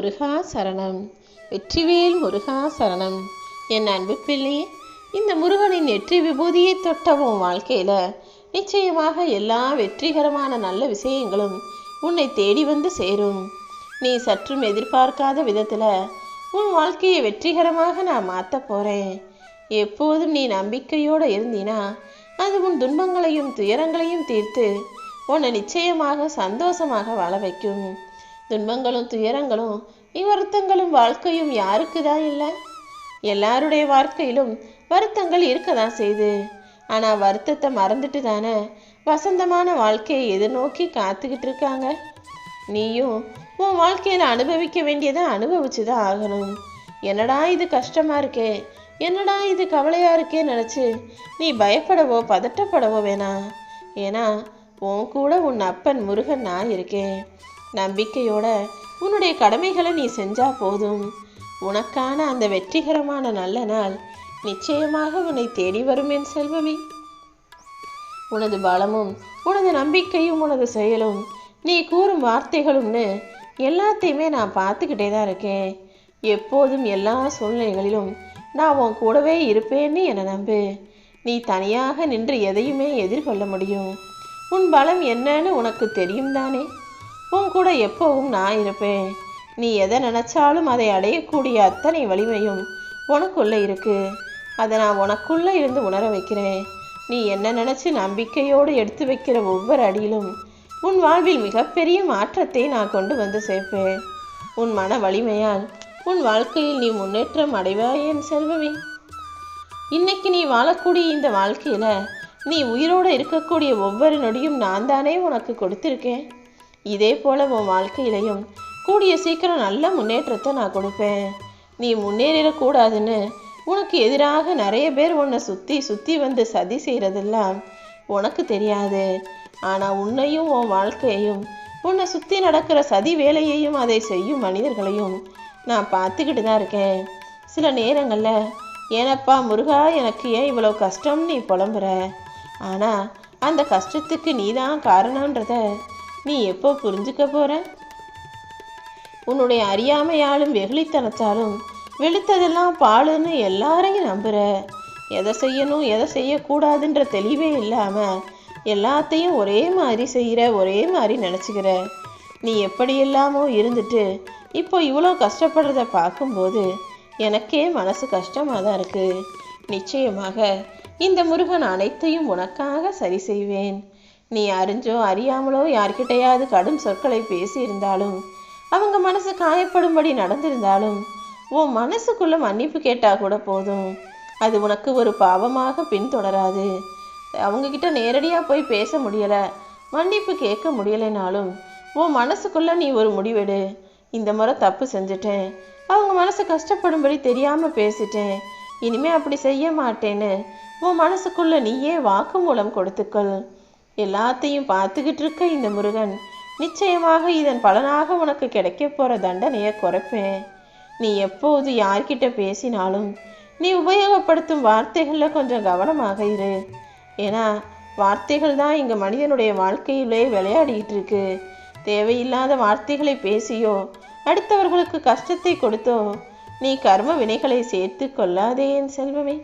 முருகா சரணம். வெற்றிவேல் முருகா சரணம். என் அன்பு பிள்ளையே இந்த முருகனின் வெற்றி விபூதியை தொட்ட உன் நிச்சயமாக எல்லா வெற்றிகரமான நல்ல விஷயங்களும் உன்னை தேடி வந்து சேரும். நீ சற்றும் எதிர்பார்க்காத விதத்தில் உன் வாழ்க்கையை வெற்றிகரமாக நான் மாற்ற போறேன். எப்போதும் நீ நம்பிக்கையோடு இருந்தினா அது உன் துன்பங்களையும் துயரங்களையும் தீர்த்து உன்னை நிச்சயமாக சந்தோஷமாக வாழ வைக்கும். துன்பங்களும் துயரங்களும் வருத்தங்களும் வாழ்க்கையும் யாருக்கு தான் இல்லை? எல்லாருடைய வாழ்க்கையிலும் வருத்தங்கள் இருக்க தான் செய்யுது ஆனால் வருத்தத்தை மறந்துட்டு தானே வசந்தமான வாழ்க்கையை எதிர்நோக்கி காத்துக்கிட்டு இருக்காங்க? நீயும் உன் வாழ்க்கையில் அனுபவிக்க வேண்டியதை அனுபவிச்சு தான் ஆகணும். என்னடா இது கஷ்டமாக இருக்கே? என்னடா இது கவலையாக இருக்கே நினச்சி நீ பயப்படவோ பதட்டப்படவோ வேணாம். ஏன்னா உன் கூட உன் அப்பன் முருகன் நான் இருக்கேன். நம்பிக்கையோட உன்னுடைய கடமைகளை நீ செஞ்சா போதும். உனக்கான அந்த வெற்றிகரமான நல்ல நாள் நிச்சயமாக உன்னை தேடி வரும் என் செல்வமே. உனது பலமும் உனது நம்பிக்கையும் உனது செயலும் நீ கூறும் வார்த்தைகளும்னு எல்லாத்தையுமே நான் பார்த்துக்கிட்டே தான் இருக்கேன். எப்போதும் எல்லா சூழ்நிலைகளிலும் நான் உன் கூடவே இருப்பேன்னு என்னை நம்பு. நீ தனியாக நின்று எதையுமே எதிர்கொள்ள முடியும். உன் பலம் என்னன்னு உனக்கு தெரியும் தானே. உன் கூட எப்பவும் நான் இருப்பேன். நீ எதை நினைச்சாலும் அதை அடையக்கூடிய அத்தனை வலிமையும் உனக்குள்ளே இருக்கு. அதை நான் உனக்குள்ளே இருந்து உணர வைக்கிறேன். நீ என்ன நினச்சி நம்பிக்கையோடு எடுத்து வைக்கிற ஒவ்வொரு அடியிலும் உன் வாழ்வில் மிகப்பெரிய மாற்றத்தை நான் கொண்டு வந்து சேர்ப்பேன். உன் மன வலிமையால் உன் வாழ்க்கையில் நீ முன்னேற்றம் அடைவாய் என் செல்வமே. இன்னைக்கு நீ வாழக்கூடிய இந்த வாழ்க்கையில் நீ உயிரோடு இருக்கக்கூடிய ஒவ்வொரு நொடியும் நான் தானே உனக்கு கொடுத்துருக்கேன். இதே போல உன் வாழ்க்கையிலையும் கூடிய சீக்கிரம் நல்ல முன்னேற்றத்தை நான் கொடுப்பேன். நீ முன்னேறிடக்கூடாதுன்னு உனக்கு எதிராக நிறைய பேர் உன்னை சுற்றி சுற்றி வந்து சதி செய்கிறதெல்லாம் உனக்கு தெரியாது. ஆனால் உன்னையும் உன் வாழ்க்கையையும் உன்னை சுற்றி நடக்கிற சதி வேலையையும் அதை செய்யும் மனிதர்களையும் நான் பார்த்துக்கிட்டு தான் இருக்கேன். சில நேரங்களில் ஏனப்பா முருகா எனக்கு ஏன் இவ்வளோ கஷ்டம்னு நீ புலம்புற? ஆனால் அந்த கஷ்டத்துக்கு நீ தான் காரணன்றத நீ எப்போ புரிஞ்சுக்க போற? உன்னுடைய அறியாமையாலும் வெகுளித்தனத்தாலும் வெளுத்ததெல்லாம் பாலுன்னு எல்லாரையும் நம்புற. எதை செய்யணும் எதை செய்யக்கூடாதுன்ற தெளிவே இல்லாமல் எல்லாத்தையும் ஒரே மாதிரி செய்கிற ஒரே மாதிரி நினச்சிக்கிற. நீ எப்படி இல்லாமோ இருந்துட்டு இப்போ இவ்வளோ கஷ்டப்படுறத பார்க்கும்போது எனக்கே மனசு கஷ்டமாக தான் இருக்குது நிச்சயமாக இந்த முருகன் அனைத்தையும் உனக்காக சரி செய்வேன். நீ அறிஞ்சோ அறியாமலோ யார்கிட்டையாவது கடும் சொற்களை பேசியிருந்தாலும் அவங்க மனசு காயப்படும்படி நடந்திருந்தாலும் உன் மனசுக்குள்ள மன்னிப்பு கேட்டால் கூட போதும். அது உனக்கு ஒரு பாவமாக பின்தொடராது. அவங்கக்கிட்ட நேரடியாக போய் பேச முடியலை. மன்னிப்பு கேட்க முடியலைனாலும் உன் மனசுக்குள்ள நீ ஒரு முடிவெடு. இந்த முறை தப்பு செஞ்சுட்டேன். அவங்க மனசு கஷ்டப்படும்படி தெரியாமல் பேசிட்டேன். இனிமே அப்படி செய்ய மாட்டேன்னு உன் மனசுக்குள்ள நீயே வாக்குமூலம் கொடுத்துக்கொள். எல்லாத்தையும் பார்த்துக்கிட்டு இருக்க இந்த முருகன். நிச்சயமாக இதன் பலனாக உனக்கு கிடைக்க போகிற தண்டனையை குறைப்பேன். நீ எப்போது யார்கிட்ட பேசினாலும் நீ உபயோகப்படுத்தும் வார்த்தைகளில் கொஞ்சம் கவனமாக இரு. ஏன்னா வார்த்தைகள் தான் இங்கே மனிதனுடைய வாழ்க்கையிலே விளையாடிக்கிட்டு இருக்கு. தேவையில்லாத வார்த்தைகளை பேசியோ அடுத்தவர்களுக்கு கஷ்டத்தை கொடுத்தோ நீ கர்ம வினைகளை சேர்த்து கொள்ளாதே என் செல்வமே.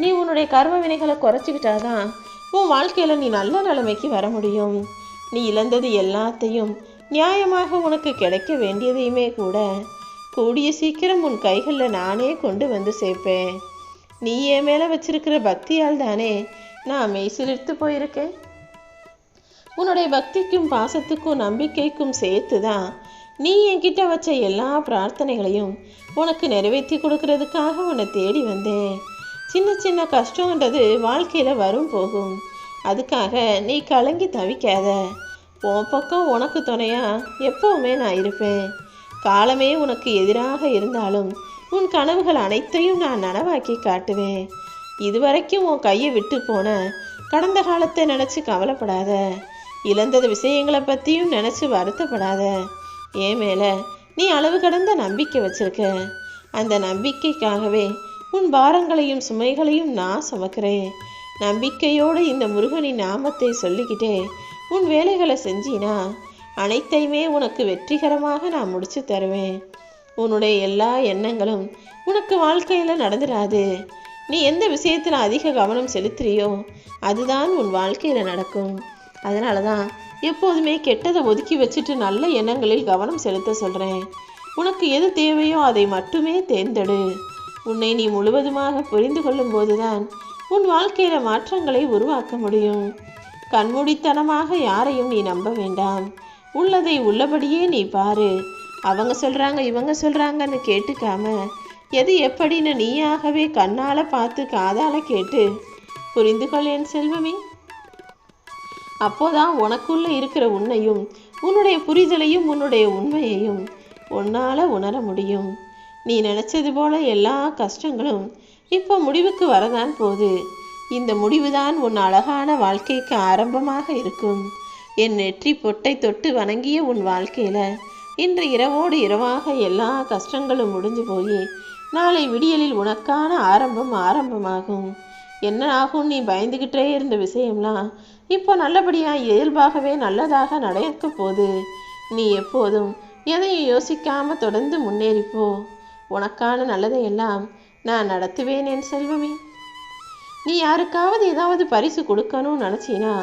நீ உன்னுடைய கர்ம வினைகளை குறைச்சிக்கிட்டாதான் உன் வாழ்க்கையில் நீ நல்ல நிலைமைக்கு வர முடியும். நீ இழந்தது எல்லாத்தையும் நியாயமாக உனக்கு கிடைக்க வேண்டியதையுமே கூட கூடிய சீக்கிரம் உன் கைகளில் நானே கொண்டு வந்து சேர்ப்பேன். நீ என் மேலே வச்சிருக்கிற பக்தியால் தானே நான் மெய்சிலிர்த்து போயிருக்கேன். உன்னுடைய பக்திக்கும் பாசத்துக்கும் நம்பிக்கைக்கும் சேர்த்து தான் நீ என்கிட்ட வச்ச எல்லா பிரார்த்தனைகளையும் உனக்கு நிறைவேற்றி கொடுக்கறதுக்காக உன்னை தேடி வந்தேன். சின்ன சின்ன கஷ்டன்றது வாழ்க்கையில் வரும் போகும். அதுக்காக நீ கலங்கி தவிக்காத. உன் பக்கம் உனக்கு துணையாக எப்பவுமே நான் இருப்பேன். காலமே உனக்கு எதிராக இருந்தாலும் உன் கனவுகள் அனைத்தையும் நான் நனவாக்கி காட்டுவேன். இதுவரைக்கும் உன் கையை விட்டு போன கடந்த காலத்தை நினச்சி கவலைப்படாத. இழந்தது விஷயங்களை பற்றியும் நினச்சி வருத்தப்படாத. ஏன் மேலே நீ அளவு கடந்த நம்பிக்கை வச்சிருக்க. அந்த நம்பிக்கைக்காகவே உன் பாரங்களையும் சுமைகளையும் நான் சுமக்கிறேன். நம்பிக்கையோடு இந்த முருகனின் நாமத்தை சொல்லிக்கிட்டே உன் வேலைகளை செஞ்சினா அனைத்தையுமே உனக்கு வெற்றிகரமாக நான் முடிச்சு தருவேன். உன்னுடைய எல்லா எண்ணங்களும் உனக்கு வாழ்க்கையில் நடந்துடாது நீ எந்த விஷயத்தில் அதிக கவனம் செலுத்துறியோ அதுதான் உன் வாழ்க்கையில் நடக்கும். அதனால தான் எப்போதுமே கெட்டதை ஒதுக்கி வச்சுட்டு நல்ல எண்ணங்களில் கவனம் செலுத்த சொல்கிறேன் உனக்கு எது தேவையோ அதை மட்டுமே தேர்ந்தெடு. உன்னை நீ முழுவதுமாக புரிந்து கொள்ளும் போதுதான் உன் வாழ்க்கையில மாற்றங்களை உருவாக்க முடியும். கண்மூடித்தனமாக யாரையும் நீ நம்ப வேண்டாம். உள்ளதை உள்ளபடியே நீ பாரு. அவங்க சொல்கிறாங்க இவங்க சொல்கிறாங்கன்னு கேட்டுக்காம எது எப்படின்னு நீயாகவே கண்ணால் பார்த்து காதால கேட்டு புரிந்து கொள் என் செல்வமே. அப்போதான் உனக்குள்ள இருக்கிற உன்னையும் உன்னுடைய புரிதலையும் உன்னுடைய உண்மையையும் உன்னால் உணர முடியும். நீ நினச்சது போல எல்லா கஷ்டங்களும் இப்போ முடிவுக்கு வரதான் போது இந்த முடிவுதான் உன் அழகான வாழ்க்கைக்கு ஆரம்பமாக இருக்கும். என் நெற்றி பொட்டை தொட்டு வணங்கிய உன் வாழ்க்கையில் இன்று இரவோடு இரவாக எல்லா கஷ்டங்களும் முடிஞ்சு போய். நாளை விடியலில் உனக்கான ஆரம்பம் ஆரம்பமாகும். என்ன ஆகும் நீ பயந்துக்கிட்டே இருந்த விஷயம்லாம் இப்போ நல்லபடியாக இயல்பாகவே நல்லதாக நடக்க போகுது. நீ எப்போதும் எதையும் யோசிக்காம தொடர்ந்து முன்னேறிப்போ உனக்கான நல்லதையெல்லாம் நான் நடத்துவேன் என் செல்வமே. நீ யாருக்காவது ஏதாவது பரிசு கொடுக்கணும்னு நினச்சினா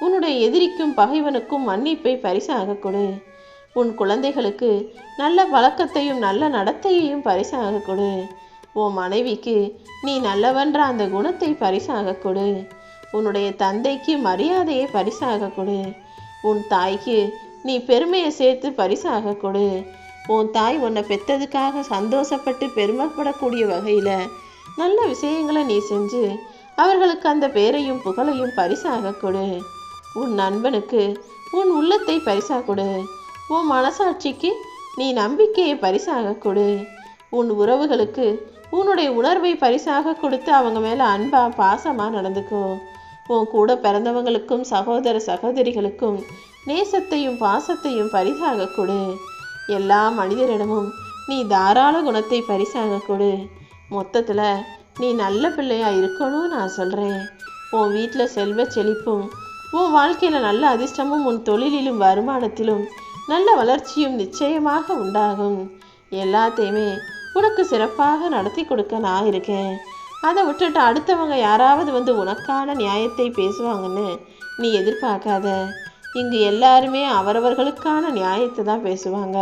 உன்னுடைய எதிரிக்கும் பகைவனுக்கும் மன்னிப்பை பரிசாக கொடு. உன் குழந்தைகளுக்கு நல்ல பழக்கத்தையும் நல்ல நடத்தையையும் பரிசாக கொடு. உன் மனைவிக்கு நீ நல்லவன்ற அந்த குணத்தை பரிசாக கொடு. உன்னுடைய தந்தைக்கு மரியாதையை பரிசாக கொடு. உன் தாய்க்கு நீ பெருமையை சேர்த்து பரிசாக கொடு. உன் தாய் உன்னை பெற்றதுக்காக சந்தோஷப்பட்டு பெருமைப்படக்கூடிய வகையில் நல்ல விஷயங்களை நீ செஞ்சு அவர்களுக்கு அந்த பேரையும் புகழையும் பரிசாக கொடு. உன் நண்பனுக்கு உன் உள்ளத்தை பரிசாக கொடு. உன் மனசாட்சிக்கு நீ நம்பிக்கையை பரிசாக கொடு. உன் உறவுகளுக்கு உன்னுடைய உணர்வை பரிசாக கொடுத்து அவங்க மேலே அன்பாக பாசமாக நடந்துக்கோ. உன் கூட பிறந்தவங்களுக்கும் சகோதர சகோதரிகளுக்கும் நேசத்தையும் பாசத்தையும் பரிசாக கொடு. எல்லா மனிதரிடமும் நீ தாராள குணத்தை பரிசாக கொடு. மொத்தத்தில் நீ நல்ல பிள்ளையாக இருக்கணும்னு நான் சொல்கிறேன் உன் வீட்டில் செல்வ செழிப்பும் உன் வாழ்க்கையில் நல்ல அதிர்ஷ்டமும் உன் தொழிலிலும் வருமானத்திலும் நல்ல வளர்ச்சியும் நிச்சயமாக உண்டாகும். எல்லாத்தையுமே உனக்கு சிறப்பாக நடத்தி கொடுக்க நான் இருக்கேன். அதை விட்டுட்டு அடுத்தவங்க யாராவது வந்து உனக்கான நியாயத்தை பேசுவாங்கன்னு நீ எதிர்பார்க்காத. இங்கு எல்லாருமே அவரவர்களுக்கான நியாயத்தை தான் பேசுவாங்க.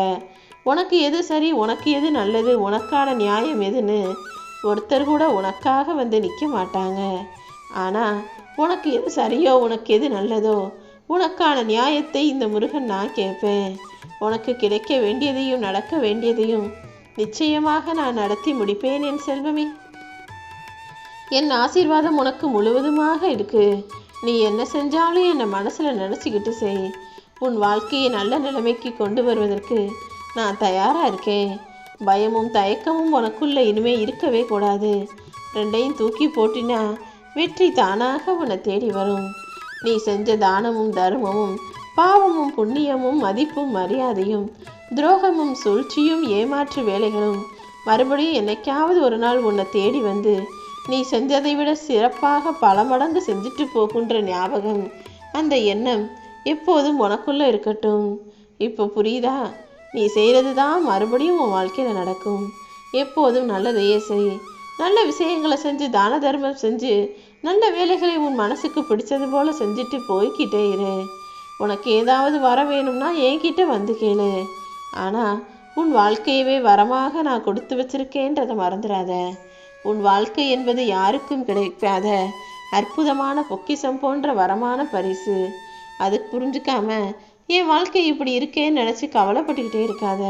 உனக்கு எது சரி உனக்கு எது நல்லது உனக்கான நியாயம் எதுன்னு ஒருத்தர் கூட உனக்காக வந்து நிற்க மாட்டாங்க. ஆனால் உனக்கு எது சரியோ உனக்கு எது நல்லதோ உனக்கான நியாயத்தை இந்த முருகன் நான் கேட்பேன். உனக்கு கிடைக்க வேண்டியதையும் நடக்க வேண்டியதையும் நிச்சயமாக நான் நடத்தி முடிப்பேன் என் செல்வமே. என் ஆசீர்வாதம் உனக்கு முழுவதுமாக இருக்குது நீ என்ன செஞ்சாலும் என்னை மனசில் நினச்சிக்கிட்டு செய். உன் வாழ்க்கையை நல்ல நிலைமைக்கு கொண்டு வருவதற்கு நான் தயாராக இருக்கேன். பயமும் தயக்கமும் உனக்குள்ளே இனிமே இருக்கவே கூடாது. ரெண்டையும் தூக்கி போட்டினா வெற்றி தானாக உன்னை தேடி வரும். நீ செஞ்ச தானமும் தர்மமும் பாவமும் புண்ணியமும் மதிப்பும் மரியாதையும் துரோகமும் சூழ்ச்சியும் ஏமாற்று வேலைகளும் மறுபடியும் என்னைக்காவது ஒரு நாள் உன்னை தேடி வந்து நீ செஞ்சதை விட சிறப்பாக பல மடங்கு செஞ்சுட்டு போகின்ற ஞாபகம் அந்த எண்ணம் எப்போதும் உனக்குள்ள இருக்கட்டும். இப்போ புரியுதா? நீ செய்கிறது தான் மறுபடியும் உன் வாழ்க்கையில் நடக்கும். எப்போதும் நல்லதையே செய். நல்ல விஷயங்களை செஞ்சு தான தர்மம் செஞ்சு நல்ல வேலைகளை உன் மனசுக்கு பிடிச்சது போல செஞ்சுட்டு போய்க்கிட்டே இரு. உனக்கு ஏதாவது வர வேணும்னா என்கிட்ட வந்து கேளு. ஆனால் உன் வாழ்க்கையவே வரமாக நான் கொடுத்து வச்சிருக்கேன்றதை மறந்துடாத. உன் வாழ்க்கை என்பது யாருக்கும் கிடைக்காத அற்புதமான பொக்கிஷம் போன்ற வரமான பரிசு. அது புரிஞ்சுக்காம என் வாழ்க்கை இப்படி இருக்கேன்னு நினச்சி கவலைப்பட்டுக்கிட்டே இருக்காத.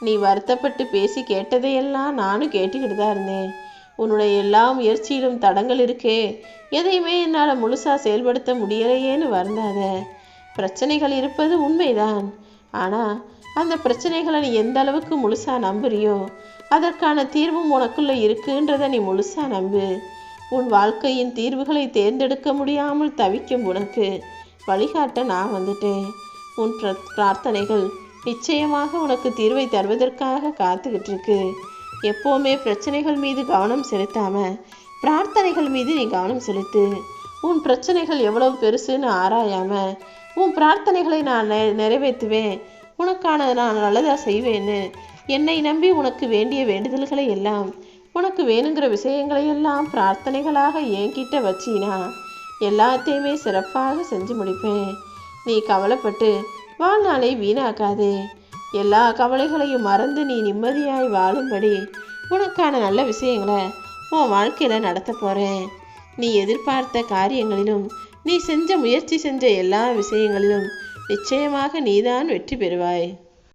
நீ வருத்தப்பட்டு பேசி கேட்டதையெல்லாம் நானும் கேட்டுக்கிட்டு தான் இருந்தேன். உன்னுடைய எல்லா முயற்சியிலும் தடங்கள் இருக்கே. எதையுமே என்னால் முழுசாக செயல்படுத்த முடியலையேன்னு வருந்தாத. பிரச்சனைகள் இருப்பது உண்மைதான். ஆனால் அந்த பிரச்சனைகளை நீ எந்த அளவுக்கு முழுசாக நம்புறியோ அதற்கான தீர்வும் உனக்குள்ளே இருக்குன்றதை நீ முழுசாக நம்பு. உன் வாழ்க்கையின் தீர்வுகளை தேர்ந்தெடுக்க முடியாமல் தவிக்கும் உனக்கு வழிகாட்ட நான் வந்துட்டேன். உன் பிர- பிரார்த்தனைகள் நிச்சயமாக உனக்கு தீர்வை தருவதற்காக காத்துக்கிட்டு இருக்கு எப்போவுமே பிரச்சனைகள் மீது கவனம் செலுத்தாம பிரார்த்தனைகள் மீது நீ கவனம் செலுத்து. உன் பிரச்சனைகள் எவ்வளவு பெருசுன்னு ஆராயாம உன் பிரார்த்தனைகளை நான் நிறைவேற்றுவேன். உனக்கான நான் நல்லதாக செய்வேன்னு. என்னை நம்பி உனக்கு வேண்டிய வேண்டுதல்களை எல்லாம் உனக்கு வேணுங்கிற விஷயங்களை எல்லாம் பிரார்த்தனைகளாக என்கிட்ட வச்சினா எல்லாத்தையுமே சிறப்பாக செஞ்சு முடிப்பேன். நீ கவலைப்பட்டு வாழ்நாளை வீணாக்காதே. எல்லா கவலைகளையும் மறந்து நீ நிம்மதியாய் வாழும்படி உனக்கான நல்ல விஷயங்களை உன் வாழ்க்கையில் நடத்த போகிறேன் நீ எதிர்பார்த்த காரியங்களிலும் நீ செஞ்ச முயற்சி செஞ்ச எல்லா விஷயங்களிலும் நிச்சயமாக நீதான் வெற்றி பெறுவாய்.